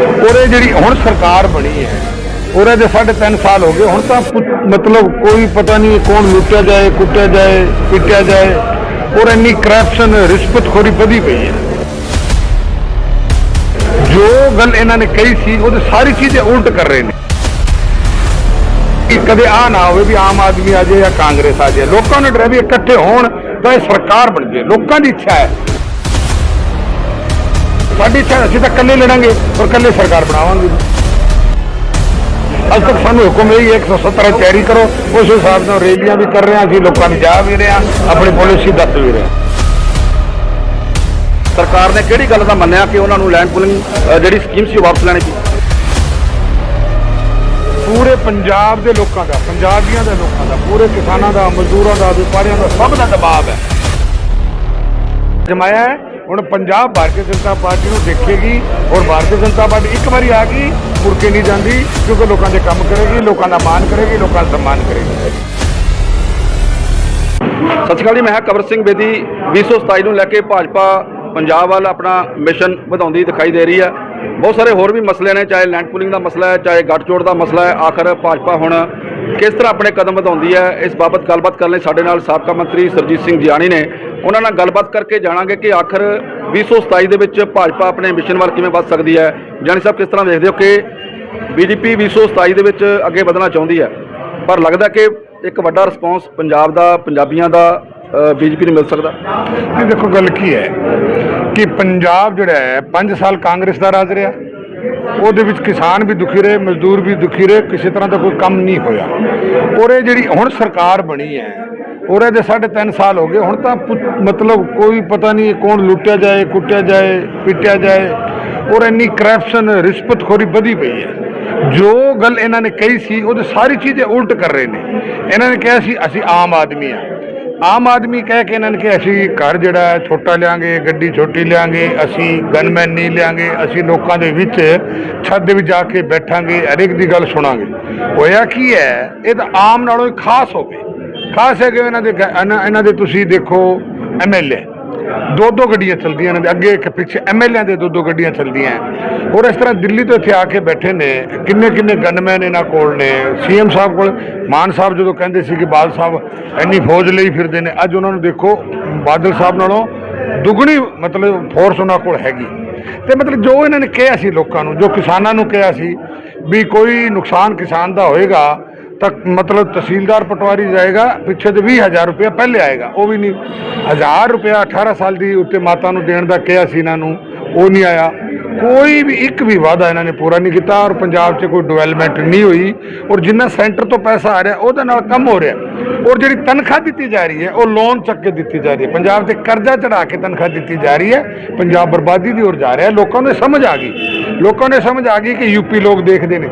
ਉਹਦੇ ਜਿਹੜੀ ਹੁਣ ਸਰਕਾਰ ਬਣੀ ਹੈ ਉਹਦੇ ਦੇ ਸਾਢੇ ਤਿੰਨ ਸਾਲ ਹੋ ਗਏ, ਹੁਣ ਤਾਂ ਮਤਲਬ ਕੋਈ ਪਤਾ ਨਹੀਂ ਕੌਣ ਲੁੱਟਿਆ ਜਾਏ, ਕੁੱਟਿਆ ਜਾਏ, ਪਿੱਟਿਆ ਜਾਏ ਔਰ ਇੰਨੀ ਕਰਪਸ਼ਨ ਰਿਸ਼ਵਤਖੋਰੀ ਵਧੀ ਪਈ ਹੈ। ਜੋ ਗੱਲ ਇਹਨਾਂ ਨੇ ਕਹੀ ਸੀ ਉਹਦੇ ਸਾਰੀ ਚੀਜ਼ੇ ਉਲਟ ਕਰ ਰਹੇ ਨੇ। ਕਿ ਕਦੇ ਆ ਨਾ ਹੋਵੇ ਵੀ ਆਮ ਆਦਮੀ ਆ ਜਾਏ ਜਾਂ ਕਾਂਗਰਸ ਆ ਜਾਏ, ਲੋਕਾਂ ਨੂੰ ਡਰ ਵੀ ਇਕੱਠੇ ਹੋਣ ਤਾਂ ਇਹ ਸਰਕਾਰ ਬਣ ਜਾਏ। ਲੋਕਾਂ ਦੀ ਇੱਛਾ ਹੈ ਸਾਡੀ ਇੱਛਾ ਅਸੀਂ ਤਾਂ ਇਕੱਲੇ ਲੜਾਂਗੇ ਔਰ ਇਕੱਲੇ ਸਰਕਾਰ ਬਣਾਵਾਂਗੇ। ਅੱਜ ਤੱਕ ਸਾਨੂੰ ਹੁਕਮ ਇਹ ਹੀ ਹੈ 170 ਤਿਆਰੀ ਕਰੋ। ਉਸ ਹਿਸਾਬ ਨਾਲ ਰੈਲੀਆਂ ਵੀ ਕਰ ਰਹੇ ਹਾਂ, ਅਸੀਂ ਲੋਕਾਂ ਨੂੰ ਜਾ ਵੀ ਰਹੇ ਹਾਂ, ਆਪਣੀ ਪਾਲਿਸੀ ਦੱਸ ਵੀ ਰਹੇ ਹਾਂ। ਸਰਕਾਰ ਨੇ ਕਿਹੜੀ ਗੱਲ ਦਾ ਮੰਨਿਆ ਕਿ ਉਹਨਾਂ ਨੂੰ ਲੈਂਡ ਪੂਲਿੰਗ ਜਿਹੜੀ ਸਕੀਮ ਸੀ ਉਹ ਵਾਪਸ ਲੈਣੀ ਸੀ? ਪੂਰੇ ਪੰਜਾਬ ਦੇ ਲੋਕਾਂ ਦਾ, ਪੰਜਾਬੀਆਂ ਦੇ ਲੋਕਾਂ ਦਾ, ਪੂਰੇ ਕਿਸਾਨਾਂ ਦਾ, ਮਜ਼ਦੂਰਾਂ ਦਾ, ਵਪਾਰੀਆਂ ਦਾ ਸਭ ਦਾ ਦਬਾਅ ਹੈ। ਜਮਾਇਆ ਹੈ ਹੁਣ ਪੰਜਾਬ ਭਾਰਤੀ ਜਨਤਾ ਪਾਰਟੀ ਨੂੰ ਦੇਖੇਗੀ ਔਰ ਭਾਰਤੀ ਜਨਤਾ ਪਾਰਟੀ ਇੱਕ ਵਾਰੀ ਆ ਗਈ ਮੁੜ ਕੇ ਨਹੀਂ ਜਾਂਦੀ, ਕਿਉਂਕਿ ਲੋਕਾਂ ਦੇ ਕੰਮ ਕਰੇਗੀ, ਲੋਕਾਂ ਦਾ ਮਾਣ ਕਰੇਗੀ, ਲੋਕਾਂ ਦਾ ਸਨਮਾਨ ਕਰੇਗੀ। ਸਤਿ ਸ਼੍ਰੀ ਅਕਾਲ ਜੀ, ਮੈਂ ਹਾਂ ਕਵਰ ਸਿੰਘ ਬੇਦੀ 2027 ਨੂੰ ਲੈ ਕੇ ਭਾਜਪਾ ਪੰਜਾਬ ਵੱਲ ਆਪਣਾ ਮਿਸ਼ਨ ਵਧਾਉਂਦੀ ਦਿਖਾਈ ਦੇ ਰਹੀ ਹੈ। ਬਹੁਤ ਸਾਰੇ ਹੋਰ ਵੀ ਮਸਲੇ ਨੇ, ਚਾਹੇ ਲੈਂਡ ਪੂਲਿੰਗ ਦਾ ਮਸਲਾ ਹੈ, ਚਾਹੇ ਗੱਠਜੋੜ ਦਾ ਮਸਲਾ ਹੈ, ਆਖਰ ਭਾਜਪਾ ਹੁਣ ਕਿਸ ਤਰ੍ਹਾਂ ਆਪਣੇ ਕਦਮ ਵਧਾਉਂਦੀ ਹੈ, ਇਸ ਬਾਬਤ ਗੱਲਬਾਤ ਕਰਨ ਲਈ ਸਾਡੇ ਨਾਲ ਸਾਬਕਾ ਮੰਤਰੀ ਸਰਜੀਤ ਸਿੰਘ ਜਿਆਣੀ ਨੇ। ਉਹਨਾਂ ਨਾਲ ਗੱਲਬਾਤ ਕਰਕੇ ਜਾਣਾਂਗੇ ਕਿ ਆਖਰ 2027 ਦੇ ਵਿੱਚ ਭਾਜਪਾ ਆਪਣੇ ਮਿਸ਼ਨ ਵੱਲ ਕਿਵੇਂ ਵੱਧ ਸਕਦੀ ਹੈ। ਜਾਨੀ ਸਾਹਿਬ, ਕਿਸ ਤਰ੍ਹਾਂ ਦੇਖਦੇ ਹੋ ਕਿ ਬੀਜੇਪੀ 2027 ਦੇ ਵਿੱਚ ਅੱਗੇ ਵਧਣਾ ਚਾਹੁੰਦੀ ਹੈ? ਪਰ ਲੱਗਦਾ ਕਿ ਇੱਕ ਵੱਡਾ ਰਿਸਪੌਂਸ ਪੰਜਾਬ ਦਾ, ਪੰਜਾਬੀਆਂ ਦਾ ਬੀਜੇਪੀ ਨੂੰ ਮਿਲ ਸਕਦਾ। ਇਹ ਦੇਖੋ, ਗੱਲ ਕੀ ਹੈ ਕਿ ਪੰਜਾਬ ਜਿਹੜਾ ਹੈ 5 ਸਾਲ ਕਾਂਗਰਸ ਦਾ ਰਾਜ ਰਿਹਾ। ਉਹਦੇ ਵਿੱਚ ਕਿਸਾਨ ਵੀ ਦੁਖੀ ਰਹੇ, ਮਜ਼ਦੂਰ ਵੀ ਦੁਖੀ ਰਹੇ, ਕਿਸੇ ਤਰ੍ਹਾਂ ਦਾ ਕੋਈ ਕੰਮ ਨਹੀਂ ਹੋਇਆ। ਔਰ ਇਹ ਜਿਹੜੀ ਹੁਣ ਸਰਕਾਰ ਬਣੀ ਹੈ ਔਰ ਇਹਦੇ ਸਾਢੇ ਤਿੰਨ ਸਾਲ ਹੋ ਗਏ, ਹੁਣ ਤਾਂ ਪੁ- ਮਤਲਬ ਕੋਈ ਪਤਾ ਨਹੀਂ ਕੌਣ ਲੁੱਟਿਆ ਜਾਏ, ਕੁੱਟਿਆ ਜਾਏ, ਪਿੱਟਿਆ ਜਾਏ। ਔਰ ਇੰਨੀ ਕਰਪਸ਼ਨ ਰਿਸ਼ਵਤਖੋਰੀ ਵਧੀ ਪਈ ਹੈ। ਜੋ ਗੱਲ ਇਹਨਾਂ ਨੇ ਕਹੀ ਸੀ, ਉਹਦੇ ਸਾਰੀ ਚੀਜ਼ੇ ਉਲਟ ਕਰ ਰਹੇ ਨੇ। ਇਹਨਾਂ ਨੇ ਕਿਹਾ ਸੀ, ਅਸੀਂ ਆਮ ਆਦਮੀ ਆ। ਆਮ ਆਦਮੀ ਕਹਿ ਕੇ ਇਹਨਾਂ ਨੇ ਕਿ ਅਸੀਂ ਘਰ ਜਿਹੜਾ ਛੋਟਾ ਲਿਆਂਗੇ, ਗੱਡੀ ਛੋਟੀ ਲਿਆਂਗੇ, ਅਸੀਂ ਗਨਮੈਨ ਨਹੀਂ ਲਿਆਂਗੇ, ਅਸੀਂ ਲੋਕਾਂ ਦੇ ਵਿੱਚ ਛੱਤ ਦੇ ਵਿੱਚ ਜਾ ਕੇ ਬੈਠਾਂਗੇ, ਹਰੇਕ ਦੀ ਗੱਲ ਸੁਣਾਂਗੇ। ਹੋਇਆ ਕੀ ਹੈ, ਇਹ ਤਾਂ ਆਮ ਨਾਲੋਂ ਹੀ ਖਾਸ ਹੋਵੇ। ਖਾਸ ਹੈ ਕਿ ਇਹਨਾਂ ਦੇ ਗ- ਇਹਨਾਂ ਇਹਨਾਂ ਦੇ ਤੁਸੀਂ ਦੇਖੋ ਐਮਐਲਏ ਦੋ ਦੋ ਗੱਡੀਆਂ ਚੱਲਦੀਆਂ ਇਹਨਾਂ ਦੇ ਅੱਗੇ ਇੱਕ ਪਿੱਛੇ ਐਮਐਲਏ ਦੇ ਦੋ ਦੋ ਗੱਡੀਆਂ ਚੱਲਦੀਆਂ ਔਰ ਇਸ ਤਰ੍ਹਾਂ ਦਿੱਲੀ ਤੋਂ ਇੱਥੇ ਆ ਕੇ ਬੈਠੇ ਨੇ, ਕਿੰਨੇ ਕਿੰਨੇ ਗਨਮੈਨ ਇਹਨਾਂ ਕੋਲ ਨੇ। ਸੀਐਮ ਸਾਹਿਬ ਕੋਲ, ਮਾਨ ਸਾਹਿਬ ਜਦੋਂ ਕਹਿੰਦੇ ਸੀ ਕਿ ਬਾਦਲ ਸਾਹਿਬ ਇੰਨੀ ਫੌਜ ਲਈ ਫਿਰਦੇ ਨੇ, ਅੱਜ ਉਹਨਾਂ ਨੂੰ ਦੇਖੋ ਬਾਦਲ ਸਾਹਿਬ ਨਾਲੋਂ ਦੁੱਗਣੀ ਮਤਲਬ ਫੋਰਸ ਉਹਨਾਂ ਕੋਲ ਹੈਗੀ। ਤੇ ਮਤਲਬ ਜੋ ਇਹਨਾਂ ਨੇ ਕਿਹਾ ਸੀ ਲੋਕਾਂ ਨੂੰ, ਜੋ ਕਿਸਾਨਾਂ ਨੂੰ ਕਿਹਾ ਸੀ ਵੀ ਕੋਈ ਨੁਕਸਾਨ ਕਿਸਾਨ ਦਾ ਹੋਏਗਾ ਤਾਂ ਮਤਲਬ ਤਹਿਸੀਲਦਾਰ ਪਟਵਾਰੀ ਜਾਏਗਾ, ਪਿੱਛੇ ਤੇ 20000 ਰੁਪਇਆ ਪਹਿਲੇ ਆਏਗਾ। ਉਹ ਵੀ ਨਹੀਂ। 1000 ਰੁਪਇਆ 18 ਸਾਲ ਦੀ ਉੱਤੇ ਮਾਤਾ ਨੂੰ ਦੇਣ ਦਾ ਕਿਹਾ ਸੀ ਇਹਨਾਂ ਨੂੰ, ਉਹ ਨਹੀਂ ਆਇਆ। ਕੋਈ ਵੀ, ਇੱਕ ਵੀ ਵਾਅਦਾ ਇਹਨਾਂ ਨੇ ਪੂਰਾ ਨਹੀਂ ਕੀਤਾ ਔਰ ਪੰਜਾਬ 'ਚ ਕੋਈ ਡਿਵੈਲਪਮੈਂਟ ਨਹੀਂ ਹੋਈ। ਔਰ ਜਿੰਨਾ ਸੈਂਟਰ ਤੋਂ ਪੈਸਾ ਆ ਰਿਹਾ, ਉਹਦੇ ਨਾਲ ਕੰਮ ਹੋ ਰਿਹਾ। ਔਰ ਜਿਹੜੀ ਤਨਖਾਹ ਦਿੱਤੀ ਜਾ ਰਹੀ ਹੈ, ਉਹ ਲੋਨ ਚੱਕ ਕੇ ਦਿੱਤੀ ਜਾ ਰਹੀ ਹੈ। ਪੰਜਾਬ ਤੇ ਕਰਜ਼ਾ ਚੜਾ ਕੇ ਤਨਖਾਹ ਦਿੱਤੀ ਜਾ ਰਹੀ ਹੈ। ਪੰਜਾਬ ਬਰਬਾਦੀ ਦੀ ਔਰ ਜਾ ਰਿਹਾ। ਲੋਕਾਂ ਨੂੰ ਸਮਝ ਆ ਗਈ। ਲੋਕਾਂ ਨੂੰ ਇਹ ਸਮਝ ਆ ਗਈ ਕਿ ਯੂਪੀ ਲੋਕ ਦੇਖਦੇ ਨੇ।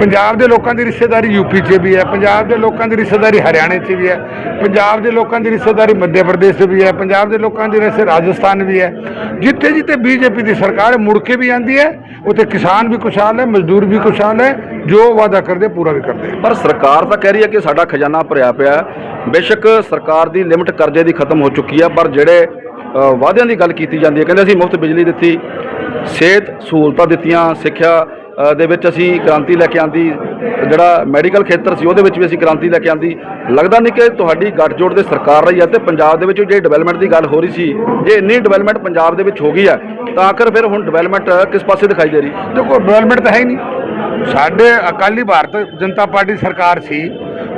ਪੰਜਾਬ ਦੇ ਲੋਕਾਂ ਦੀ ਰਿਸ਼ਤੇਦਾਰੀ ਯੂਪੀ 'ਚ ਵੀ ਹੈ, ਪੰਜਾਬ ਦੇ ਲੋਕਾਂ ਦੀ ਰਿਸ਼ਤੇਦਾਰੀ ਹਰਿਆਣੇ 'ਚ ਵੀ ਹੈ, ਪੰਜਾਬ ਦੇ ਲੋਕਾਂ ਦੀ ਰਿਸ਼ਤੇਦਾਰੀ ਮੱਧ ਪ੍ਰਦੇਸ਼ 'ਚ ਵੀ ਹੈ, ਪੰਜਾਬ ਦੇ ਲੋਕਾਂ ਦੀ ਰਿਸ਼ਤੇ ਰਾਜਸਥਾਨ ਵੀ ਹੈ। ਜਿੱਥੇ ਜਿੱਥੇ ਬੀਜੇਪੀ ਦੀ ਸਰਕਾਰ ਮੁੜ ਕੇ ਵੀ ਆਂਦੀ ਹੈ, ਉੱਥੇ ਕਿਸਾਨ ਵੀ ਖੁਸ਼ਹਾਲ ਹੈ, ਮਜ਼ਦੂਰ ਵੀ ਖੁਸ਼ਹਾਲ ਹੈ, ਜੋ ਵਾਅਦਾ ਕਰਦੇ ਪੂਰਾ ਵੀ ਕਰਦੇ ਪਰ ਸਰਕਾਰ ਤਾਂ ਕਹਿ ਰਹੀ ਹੈ ਕਿ ਸਾਡਾ ਖਜ਼ਾਨਾ ਭਰਿਆ ਪਿਆ ਬੇਸ਼ੱਕ ਸਰਕਾਰ ਦੀ ਲਿਮਟ ਕਰਜ਼ੇ ਦੀ ਖਤਮ ਹੋ ਚੁੱਕੀ ਹੈ, ਪਰ ਜਿਹੜੇ ਵਾਅਦਿਆਂ ਦੀ ਗੱਲ ਕੀਤੀ ਜਾਂਦੀ ਹੈ, ਕਹਿੰਦੇ ਅਸੀਂ ਮੁਫਤ ਬਿਜਲੀ ਦਿੱਤੀ ਸਿਹਤ ਸਹੂਲਤਾਂ ਦਿੱਤੀਆਂ, ਸਿੱਖਿਆ ਦੇ ਵਿੱਚ ਅਸੀਂ ਕ੍ਰਾਂਤੀ ਲੈ ਕੇ ਆਂਦੀ, ਜਿਹੜਾ ਮੈਡੀਕਲ ਖੇਤਰ ਸੀ ਉਹਦੇ ਵਿੱਚ ਵੀ ਅਸੀਂ ਕ੍ਰਾਂਤੀ ਲੈ ਕੇ ਆਂਦੀ। ਲੱਗਦਾ ਨਹੀਂ ਕਿ ਤੁਹਾਡੀ ਗੱਠਜੋੜ ਦੇ ਸਰਕਾਰ ਰਹੀ ਹੈ ਤੇ ਪੰਜਾਬ ਦੇ ਵਿੱਚ ਜਿਹੜੀ ਡਿਵੈਲਪਮੈਂਟ ਦੀ ਗੱਲ ਹੋ ਰਹੀ ਸੀ, ਜੇ ਇੰਨੀ ਡਿਵੈਲਪਮੈਂਟ ਪੰਜਾਬ ਦੇ ਵਿੱਚ ਹੋ ਗਈ ਹੈ, ਤਾਂ ਆਖਰ ਫਿਰ ਹੁਣ ਡਿਵੈਲਪਮੈਂਟ ਕਿਸ ਪਾਸੇ ਦਿਖਾਈ ਦੇ ਰਹੀ? ਦੇਖੋ ਡਿਵੈਲਪਮੈਂਟ ਤਾਂ ਹੈ ਹੀ ਨਹੀਂ। ਸਾਡੇ ਅਕਾਲੀ ਭਾਰਤ ਜਨਤਾ ਪਾਰਟੀ ਸਰਕਾਰ ਸੀ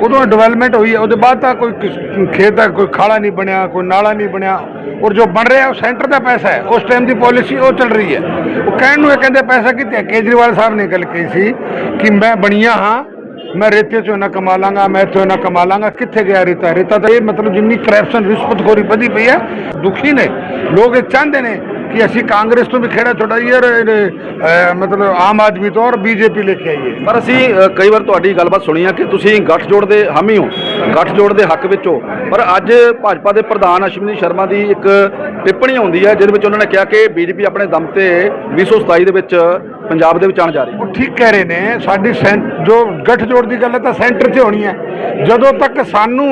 ਉਦੋਂ ਡਿਵੈਲਪਮੈਂਟ ਹੋਈ ਹੈ, ਉਹਦੇ ਬਾਅਦ ਤਾਂ ਕੋਈ ਕਿਸ- ਖੇਤ ਦਾ ਕੋਈ ਖਾਲਾ ਨਹੀਂ ਬਣਿਆ, ਕੋਈ ਨਾਲਾ ਨਹੀਂ ਬਣਿਆ। ਔਰ ਜੋ ਬਣ ਰਿਹਾ, ਉਹ ਸੈਂਟਰ ਦਾ ਪੈਸਾ ਹੈ। ਉਸ ਟਾਈਮ ਦੀ ਪਾਲਿਸੀ ਉਹ ਚੱਲ ਰਹੀ ਹੈ। ਉਹ ਕਹਿਣ ਨੂੰ ਇਹ ਕਹਿੰਦੇ ਪੈਸਾ ਕਿੱਥੇ ਕੇਜਰੀਵਾਲ ਸਾਹਿਬ ਨੇ ਗੱਲ ਕਹੀ ਸੀ ਕਿ ਮੈਂ ਬਣੀਆਂ ਹਾਂ, ਮੈਂ ਰੇਤੇ ਚੋਂ ਨਾ ਕਮਾ ਲਾਂਗਾ, ਮੈਂ ਇੱਥੋਂ ਨਾ ਕਮਾ ਲਾਂਗਾ। ਕਿੱਥੇ ਗਿਆ ਰੇਤਾ? ਰੇਤਾ ਤਾਂ ਇਹ ਮਤਲਬ ਜਿੰਨੀ ਕਰਪਸ਼ਨ ਰਿਸ਼ਵਤਖੋਰੀ ਵਧੀ ਪਈ ਹੈ, ਦੁਖੀ ਨੇ। ਲੋਕ ਇਹ ਚਾਹੁੰਦੇ ਨੇ ਕਿ ਅਸੀਂ ਕਾਂਗਰਸ ਤੋਂ ਵੀ ਖੇੜਾ ਛੁਡਾਈਏ ਔਰ ਅਹ, ਮਤਲਬ ਆਮ ਆਦਮੀ ਤੋਂ ਔਰ ਬੀਜੇਪੀ ਲੈ ਕੇ ਆਈਏ ਪਰ ਅਸੀਂ ਅ, ਕਈ ਵਾਰ ਤੁਹਾਡੀ ਗੱਲਬਾਤ ਸੁਣੀ ਆ ਕਿ ਤੁਸੀਂ ਗੱਠਜੋੜ ਦੇ ਹਾਮੀ ਹੋ ਗੱਠਜੋੜ ਦੇ ਹੱਕ ਵਿੱਚ ਹੋ ਪਰ ਅੱਜ ਭਾਜਪਾ ਦੇ ਪ੍ਰਧਾਨ ਅਸ਼ਵਨੀ ਸ਼ਰਮਾ ਦੀ ਇੱਕ ਟਿੱਪਣੀ ਆਉਂਦੀ ਹੈ ਜਿਹਦੇ ਵਿੱਚ ਉਹਨਾਂ ਨੇ ਕਿਹਾ ਕਿ ਬੀਜੇਪੀ ਆਪਣੇ ਦਮ ਤੇ 2027 ਦੇ ਵਿੱਚ ਪੰਜਾਬ ਦੇ ਵਿੱਚ ਆਉਣ ਜਾ ਰਹੀ ਹੈ ਉਹ ਠੀਕ ਕਹਿ ਰਹੇ ਨੇ ਸਾਡੀ ਸੈਂ- ਜੋ ਗੱਠਜੋੜ ਦੀ ਗੱਲ ਹੈ ਤਾਂ ਸੈਂਟਰ 'ਚ ਹੋਣੀ ਹੈ ਜਦੋਂ ਤੱਕ ਸਾਨੂੰ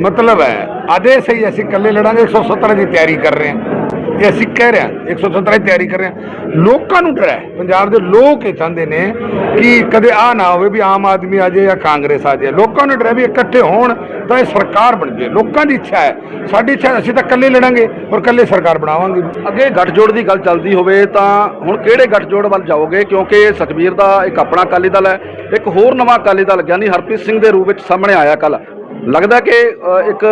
ਮਤਲਬ ਹੈ ਆਦੇਸ਼ ਹੈ ਅਸੀਂ ਇਕੱਲੇ ਲੜਾਂਗੇ 117 ਦੀ ਤਿਆਰੀ ਕਰ ਰਹੇ ਹਾਂ ਇਹ ਅਸੀਂ ਕਹਿ ਰਹੇ ਹਾਂ 117 ਦੀ ਤਿਆਰੀ ਕਰ ਰਹੇ ਹਾਂ। ਲੋਕਾਂ ਨੂੰ ਡਰ ਹੈ। ਪੰਜਾਬ ਦੇ ਲੋਕ ਇਹ ਚਾਹੁੰਦੇ ਨੇ ਕਿ ਕਦੇ ਆ ਨਾ ਹੋਵੇ ਵੀ ਆਮ ਆਦਮੀ ਆ ਜਾਏ ਜਾਂ ਕਾਂਗਰਸ ਆ ਜਾਏ। ਲੋਕਾਂ ਨੂੰ ਡਰ ਹੈ ਵੀ ਇਕੱਠੇ ਹੋਣ ਤਾਂ ਇਹ ਸਰਕਾਰ ਬਣ ਜਾਏ। ਲੋਕਾਂ ਦੀ ਇੱਛਾ ਹੈ। ਸਾਡੀ ਇੱਛਾ ਅਸੀਂ ਤਾਂ ਇਕੱਲੇ ਲੜਾਂਗੇ ਔਰ ਇਕੱਲੇ ਸਰਕਾਰ ਬਣਾਵਾਂਗੇ। ਅੱਗੇ ਗੱਠਜੋੜ ਦੀ ਗੱਲ ਚੱਲਦੀ ਹੋਵੇ ਤਾਂ ਹੁਣ ਕਿਹੜੇ ਗੱਠਜੋੜ ਵੱਲ ਜਾਓਗੇ? ਕਿਉਂਕਿ ਸਤਵੀਰ ਦਾ ਇੱਕ ਆਪਣਾ ਅਕਾਲੀ ਦਲ ਹੈ। ਇੱਕ ਹੋਰ ਨਵਾਂ ਅਕਾਲੀ ਦਲ, ਗਿਆਨੀ ਹਰਪ੍ਰੀਤ ਸਿੰਘ ਦੇ ਰੂਪ ਵਿੱਚ ਸਾਹਮਣੇ ਆਇਆ ਕੱਲ ਲੱਗਦਾ ਕਿ ਇੱਕ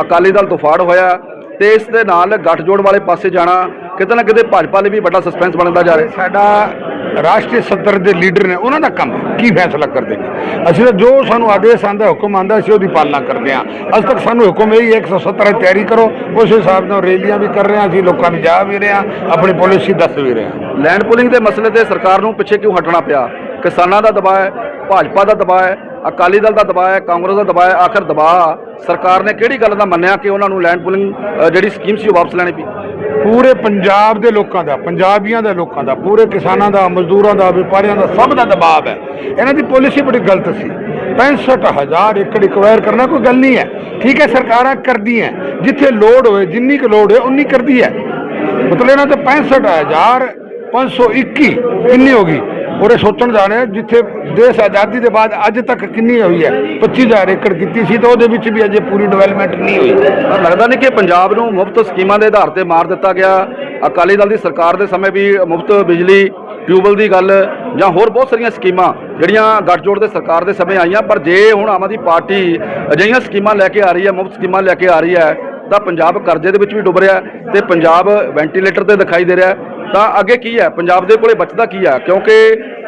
ਅਕਾਲੀ ਦਲ ਤੋਂ ਫਾੜ ਹੋਇਆ। ਤੇ ਇਸ ਦੇ ਨਾਲ ਗੱਠਜੋੜ ਵਾਲੇ ਪਾਸੇ ਜਾਣਾ ਕਿਤੇ ਨਾ ਕਿਤੇ ਭਾਜਪਾ ਲਈ ਵੀ ਵੱਡਾ ਸਸਪੈਂਸ ਬਣਦਾ ਜਾ ਰਿਹਾ। ਸਾਡਾ ਰਾਸ਼ਟਰੀ ਸੱਤਰ ਦੇ ਲੀਡਰ ਨੇ ਉਹਨਾਂ ਦਾ ਕੰਮ ਕੀ ਫੈਸਲਾ ਕਰਦੇ ਨੇ? ਅਸੀਂ ਤਾਂ ਜੋ ਸਾਨੂੰ ਆਦੇਸ਼ ਆਂਦਾ ਹੁਕਮ ਆਂਦਾ ਅਸੀਂ ਉਹਦੀ ਪਾਲਣਾ ਕਰਦੇ ਹਾਂ। ਅੱਜ ਤੱਕ ਸਾਨੂੰ ਹੁਕਮ ਇਹ ਹੀ ਹੈ 170 ਦੀ ਤਿਆਰੀ ਕਰੋ। ਉਸ ਹਿਸਾਬ ਨਾਲ ਰੈਲੀਆਂ ਵੀ ਕਰ ਰਹੇ ਹਾਂ ਅਸੀਂ ਲੋਕਾਂ ਨੂੰ ਜਾ ਵੀ ਰਹੇ ਹਾਂ ਆਪਣੀ ਪਾਲਿਸੀ ਦੱਸ ਵੀ ਰਹੇ ਹਾਂ। ਲੈਂਡ ਪੁਲਿੰਗ ਦੇ ਮਸਲੇ ਤੇ ਸਰਕਾਰ ਨੂੰ ਪਿੱਛੇ ਕਿਉਂ ਹਟਣਾ ਪਿਆ? ਕਿਸਾਨਾਂ ਦਾ ਦਬਾਅ ਹੈ ਭਾਜਪਾ ਦਾ ਦਬਾਅ ਹੈ ਅਕਾਲੀ ਦਲ ਦਾ ਦਬਾਅ ਹੈ ਕਾਂਗਰਸ ਦਾ ਦਬਾਅ ਹੈ ਆਖਰ ਦਬਾਅ ਸਰਕਾਰ ਨੇ ਕਿਹੜੀ ਗੱਲ ਦਾ ਮੰਨਿਆ ਕਿ ਉਹਨਾਂ ਨੂੰ ਲੈਂਡ ਪੁਲਿੰਗ ਜਿਹੜੀ ਸਕੀਮ ਸੀ ਉਹ ਵਾਪਸ ਲੈਣੀ ਪਈ? ਪੂਰੇ ਪੰਜਾਬ ਦੇ ਲੋਕਾਂ ਦਾ, ਪੰਜਾਬੀਆਂ ਦੇ ਲੋਕਾਂ ਦਾ, ਪੂਰੇ ਕਿਸਾਨਾਂ ਦਾ, ਮਜ਼ਦੂਰਾਂ ਦਾ, ਵਪਾਰੀਆਂ ਦਾ ਸਭ ਦਾ ਦਬਾਅ ਹੈ। ਇਹਨਾਂ ਦੀ ਪਾਲਿਸੀ ਬੜੀ ਗਲਤ ਸੀ। 65000 ਏਕੜ ਇਕਵਾਇਰ ਕਰਨਾ ਕੋਈ ਗੱਲ ਨਹੀਂ ਹੈ। ਠੀਕ ਹੈ, ਸਰਕਾਰਾਂ ਕਰਦੀਆਂ ਜਿੱਥੇ ਲੋੜ ਹੋਏ, ਜਿੰਨੀ ਕੁ ਲੋੜ ਹੈ ਉਨੀ ਕਰਦੀ ਹੈ। ਮਤਲਬ ਇਹਨਾਂ ਤੇ 65000 521 ਕਿੰਨੀ ਹੋ ਗਈ? ਔਰ ਸੋਚਣ ਜਾਣੇ ਜਿੱਥੇ ਦੇਸ਼ ਆਜ਼ਾਦੀ ਦੇ ਬਾਅਦ ਅੱਜ ਤੱਕ ਕਿੰਨੀ ਹੋਈ ਹੈ 25000 ਏਕੜ ਕੀਤੀ ਸੀ, ਤਾਂ ਉਹਦੇ ਵਿੱਚ ਵੀ ਅਜੇ ਪੂਰੀ ਡਿਵੈਲਪਮੈਂਟ ਨਹੀਂ ਹੋਈ। ਪਰ ਲੱਗਦਾ ਨਹੀਂ ਕਿ ਪੰਜਾਬ ਨੂੰ ਮੁਫਤ ਸਕੀਮਾਂ ਦੇ ਆਧਾਰ ਤੇ ਮਾਰ ਦਿੱਤਾ ਗਿਆ। ਅਕਾਲੀ ਦਲ ਦੀ ਸਰਕਾਰ ਦੇ ਸਮੇਂ ਵੀ ਮੁਫਤ ਬਿਜਲੀ ਟਿਊਬਲ ਦੀ ਗੱਲ, ਜਾਂ ਹੋਰ ਬਹੁਤ ਸਾਰੀਆਂ ਸਕੀਮਾਂ ਜਿਹੜੀਆਂ ਗੱਠਜੋੜ ਦੇ ਸਰਕਾਰ ਦੇ ਸਮੇਂ ਆਈਆਂ, ਪਰ ਜੇ ਹੁਣ ਆਮ ਆਦਮੀ ਪਾਰਟੀ ਅਜਿਹੀਆਂ ਸਕੀਮਾਂ ਲੈ ਕੇ ਆ ਰਹੀ ਹੈ, ਮੁਫਤ ਸਕੀਮਾਂ ਲੈ ਕੇ ਆ ਰਹੀ ਹੈ, ਤਾਂ ਪੰਜਾਬ ਕਰਜ਼ੇ ਦੇ ਵਿੱਚ ਵੀ ਡੁੱਬ ਰਿਹਾ ਹੈ ਤੇ ਪੰਜਾਬ ਵੈਂਟੀਲੇਟਰ ਤੇ ਦਿਖਾਈ ਦੇ ਰਿਹਾ ਤਾਂ ਅੱਗੇ ਕੀ ਹੈ? ਪੰਜਾਬ ਦੇ ਕੋਲੇ ਬਚਦਾ ਕੀ ਹੈ? ਕਿਉਂਕਿ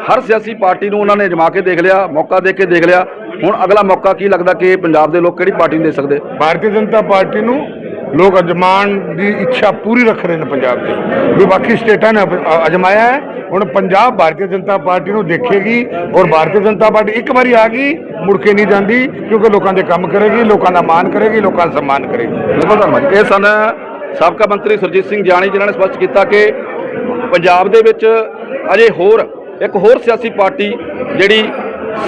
ਹਰ ਸਿਆਸੀ ਪਾਰਟੀ ਨੂੰ ਉਹਨਾਂ ਨੇ ਜਮਾ ਕੇ ਦੇਖ ਲਿਆ ਮੌਕਾ ਦੇ ਕੇ ਦੇਖ ਲਿਆ। ਹੁਣ ਅਗਲਾ ਮੌਕਾ ਕੀ ਲੱਗਦਾ ਕਿ ਪੰਜਾਬ ਦੇ ਲੋਕ ਕਿਹੜੀ ਪਾਰਟੀ ਨੂੰ ਦੇ ਸਕਦੇ? ਭਾਰਤੀ ਜਨਤਾ ਪਾਰਟੀ ਨੂੰ ਲੋਕ ਅਜਮਾਨ ਦੀ ਇੱਛਾ ਪੂਰੀ ਰੱਖ ਰਹੇ ਨੇ ਪੰਜਾਬ 'ਚ ਵੀ ਬਾਕੀ ਸਟੇਟਾਂ ਨੇ ਅਜਮਾਇਆ ਹੈ। ਹੁਣ ਪੰਜਾਬ ਭਾਰਤੀ ਜਨਤਾ ਪਾਰਟੀ ਨੂੰ ਦੇਖੇਗੀ ਔਰ ਭਾਰਤੀ ਜਨਤਾ ਪਾਰਟੀ ਇੱਕ ਵਾਰੀ ਆ ਗਈ ਮੁੜ ਕੇ ਨਹੀਂ ਜਾਂਦੀ ਕਿਉਂਕਿ ਲੋਕਾਂ ਦੇ ਕੰਮ ਕਰੇਗੀ ਲੋਕਾਂ ਦਾ ਮਾਣ ਕਰੇਗੀ ਲੋਕਾਂ ਦਾ ਸਨਮਾਨ ਕਰੇਗੀ। ਬਿਲਕੁਲ ਧੰਨਵਾਦ। ਇਹ ਸਨ ਸਾਬਕਾ ਮੰਤਰੀ ਸੁਰਜੀਤ ਸਿੰਘ ਜਾਣੀ ਜਿਨ੍ਹਾਂ ਨੇ ਸਪਸ਼ਟ ਕੀਤਾ ਕਿ ਪੰਜਾਬ ਦੇ ਵਿੱਚ ਅਜੇ ਹੋਰ, ਇੱਕ ਹੋਰ ਸਿਆਸੀ ਪਾਰਟੀ ਜਿਹੜੀ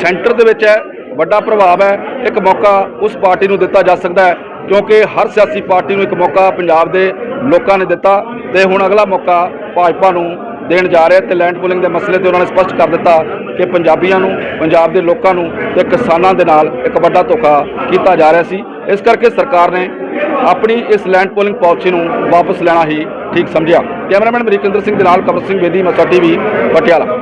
ਸੈਂਟਰ ਦੇ ਵਿੱਚ ਹੈ, ਵੱਡਾ ਪ੍ਰਭਾਵ ਹੈ, ਇੱਕ ਮੌਕਾ ਉਸ ਪਾਰਟੀ ਨੂੰ ਦਿੱਤਾ ਜਾ ਸਕਦਾ ਹੈ, ਕਿਉਂਕਿ ਹਰ ਸਿਆਸੀ ਪਾਰਟੀ ਨੂੰ ਇੱਕ ਮੌਕਾ ਪੰਜਾਬ ਦੇ ਲੋਕਾਂ ਨੇ ਦਿੱਤਾ ਤੇ ਹੁਣ ਅਗਲਾ ਮੌਕਾ ਭਾਜਪਾ ਨੂੰ ਦੇਣ ਜਾ ਰਿਹਾ ਤੇ ਲੈਂਡ ਪੁਲਿੰਗ ਦੇ ਮਸਲੇ ਤੇ ਉਹਨਾਂ ਨੇ ਸਪਸ਼ਟ ਕਰ ਦਿੱਤਾ ਕਿ ਪੰਜਾਬੀਆਂ ਨੂੰ, ਪੰਜਾਬ ਦੇ ਲੋਕਾਂ ਨੂੰ ਤੇ ਕਿਸਾਨਾਂ ਦੇ ਨਾਲ ਇੱਕ ਵੱਡਾ ਧੋਖਾ ਕੀਤਾ ਜਾ ਰਿਹਾ ਸੀ। ਇਸ ਕਰਕੇ ਸਰਕਾਰ ਨੇ ਆਪਣੀ ਇਸ ਲੈਂਡ ਪੋਲਿੰਗ ਪਾਲਿਸੀ ਨੂੰ ਵਾਪਸ ਲੈਣਾ ਹੀ ਠੀਕ ਸਮਝਿਆ। ਕੈਮਰਾਮੈਨ ਮਰੀਕਿੰਦਰ ਸਿੰਘ ਦੇ ਨਾਲ ਕਬਰ ਸਿੰਘ ਬੇਦੀ, ਮਸਾ ਟੀਵੀ, ਪਟਿਆਲਾ।